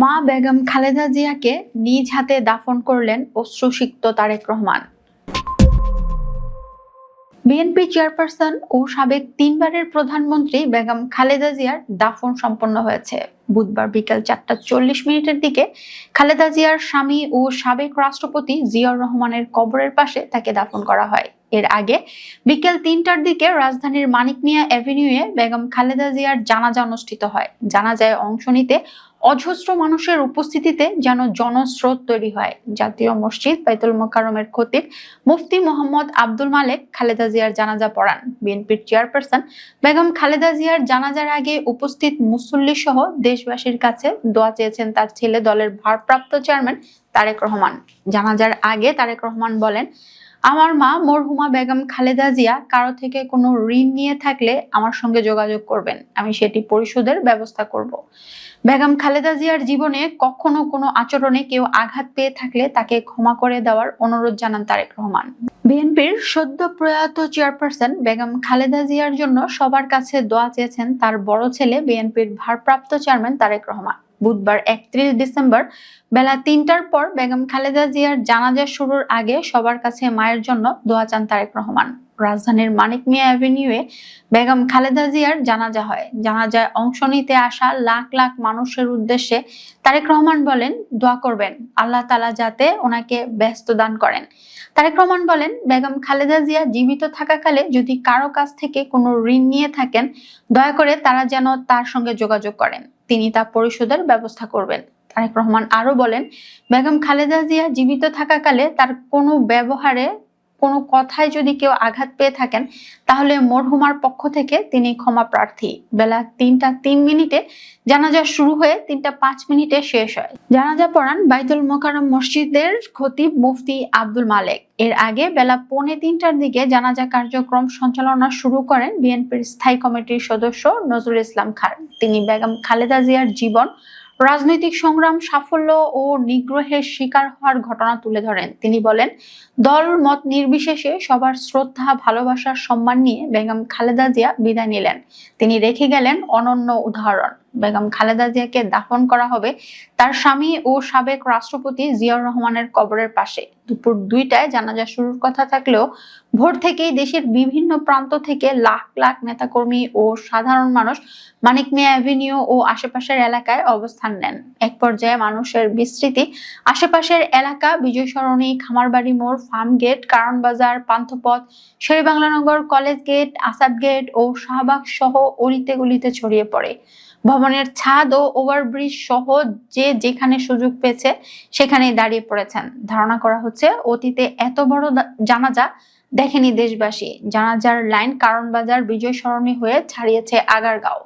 মা বেগম খালেদা জিয়াকে নিজ হাতে দাফন করলেন অশ্রুসিক্ত তারেক রহমান। বিএনপি চেয়ারপারসন ও সাবেক তিনবারের প্রধানমন্ত্রী বেগম খালেদা জিয়ার দাফন সম্পন্ন হয়েছে। বুধবার বিকেল চারটা চল্লিশ মিনিটের দিকে খালেদা জিয়ার স্বামী ও সাবেক রাষ্ট্রপতি জিয়াউর রহমানের কবরের পাশে তাকে দাফন করা হয়। এর আগে বিকেল তিনটার দিকে রাজধানীর মানিক মিয়া অ্যাভিনিউয়ে বেগম খালেদা জিয়ার জানাজা অনুষ্ঠিত হয়। জানাজায় অংশ নিতে অজস্র মানুষের উপস্থিতিতে যেন জনস্রোত তৈরি হয়। জাতীয় মসজিদ বাইতুল মোকারমের খতিব মুফতি মোহাম্মদ আব্দুল মালেক খালেদা জিয়ার জানাজা পড়ান। বিএনপির চেয়ারপারসন বেগম খালেদা জিয়ার জানাজার আগে উপস্থিত মুসল্লি সহ দেশবাসীর কাছে দোয়া চেয়েছেন তার ছেলে দলের ভারপ্রাপ্ত চেয়ারম্যান তারেক রহমান। জানাজার আগে তারেক রহমান বলেন আমার মা মরহুমা বেগম খালেদা জিয়া কারও থেকে কোনো ঋণ নিয়ে থাকলে আমার সঙ্গে যোগাযোগ করবেন। আমি সেটি পরিশোধের ব্যবস্থা করব। বেগম খালেদা জিয়ার জীবনে কখনো কোনো আচরণে কেউ আঘাত পেয়ে থাকলে তাকে ক্ষমা করে দেওয়ার অনুরোধ জানান তারেক রহমান। বিএনপির সদ্য প্রয়াত চেয়ারপারসন বেগম খালেদা জিয়ার জন্য সবার কাছে দোয়া চেয়েছেন তার বড় ছেলে বিএনপির ভারপ্রাপ্ত চেয়ারম্যান তারেক রহমান। বুধবার একত্রিশ ডিসেম্বর বেলা তিনটার পর বেগম খালেদা জিয়ার জানাজা শুরুর আগে সবার কাছে মায়ের জন্য দোয়া চান তারেক রহমান। রাজধানীর মানিক মিয়া অ্যাভিনিউয়ে বেগম খালেদা জিয়ার জানাজা হয়। জানাজায় অংশ নিতে আসা লাখ লাখ মানুষের উদ্দেশ্যে তারেক রহমান বলেন, দোয়া করবেন, আল্লাহ তালা যাতে ওনাকে ব্যস্ত দান করেন। তারেক রহমান বলেন, বেগম খালেদা জিয়া জীবিত থাকাকালে যদি কারও কাছ থেকে কোনো ঋণ নিয়ে থাকেন, দয়া করে তারা যেন তার সঙ্গে যোগাযোগ করেন। তিনি তা পরিশোধের ব্যবস্থা করবেন। তারেক রহমান আরও বলেন, বেগম খালেদা জিয়া জীবিত থাকাকালে তার কোনো ব্যবহারে কোনো কথায় যদি কেউ আঘাত পেয়ে থাকেন, তাহলে মরহুমার পক্ষ থেকে তিনি ক্ষমা প্রার্থী। বেলা তিনটা তিন মিনিটে জানাজা শুরু হয়ে তিনটা পাঁচ মিনিটে শেষ হয়। জানাজা পড়ান বাইতুল মোকারম মসজিদের খতিব মুফতি আব্দুল মালেক। এর আগে বেলা পৌনে তিনটার দিকে জানাজা কার্যক্রম সঞ্চালনা শুরু করেন বিএনপির স্থায়ী কমিটির সদস্য নজরুল ইসলাম খান। তিনি বেগম খালেদা জিয়ার জীবন রাজনৈতিক সংগ্রাম, সাফল্য ও নিগ্রহের শিকার হওয়ার ঘটনা তুলে ধরেন। তিনি বলেন, দল মত নির্বিশেষে সবার শ্রদ্ধা ভালোবাসার সম্মান নিয়ে বেগম খালেদা জিয়া বিদায় নিলেন। তিনি রেখে গেলেন অনন্য উদাহরণ। বেগম খালেদা জিয়াকে দাফন করা হবে তার স্বামী ও সাবেক রাষ্ট্রপতি জিয়াউর রহমানের কবরের পাশে। দুপুর দুইটায় জানাজা শুরুর কথা থাকলেও ভোর থেকেই দেশের বিভিন্ন প্রান্ত থেকে লাখ লাখ নেতাকর্মী ও সাধারণ মানুষ মানিক মিয়া অ্যাভিনিউ ও আশেপাশের এলাকায় অবস্থান নেন। এক পর্যায়ে মানুষের বিস্তৃতি, আশেপাশের এলাকা বিজয় সরণি খামারবাড়ি মোড়, farm gate, Karwan Bazar, Panthapath, Sherebanglanagar, college gate, Asad gate ও শাহবাগ সহ অলিতে গলিতে ছড়িয়ে পড়ে। ভবনের ছাদ ও ওভারব্রিজ সহ যে যেখানে সুযোগ পেয়েছে, সেখানেই দাঁড়িয়ে পড়েছেন। ধারণা করা হচ্ছে, অতীতে এত বড় জানাজা দেখেনি দেশবাসী। জানাজার লাইন কারণ বাজার বিজয় সরণি হয়ে ছাড়িয়েছে আগারগাঁও।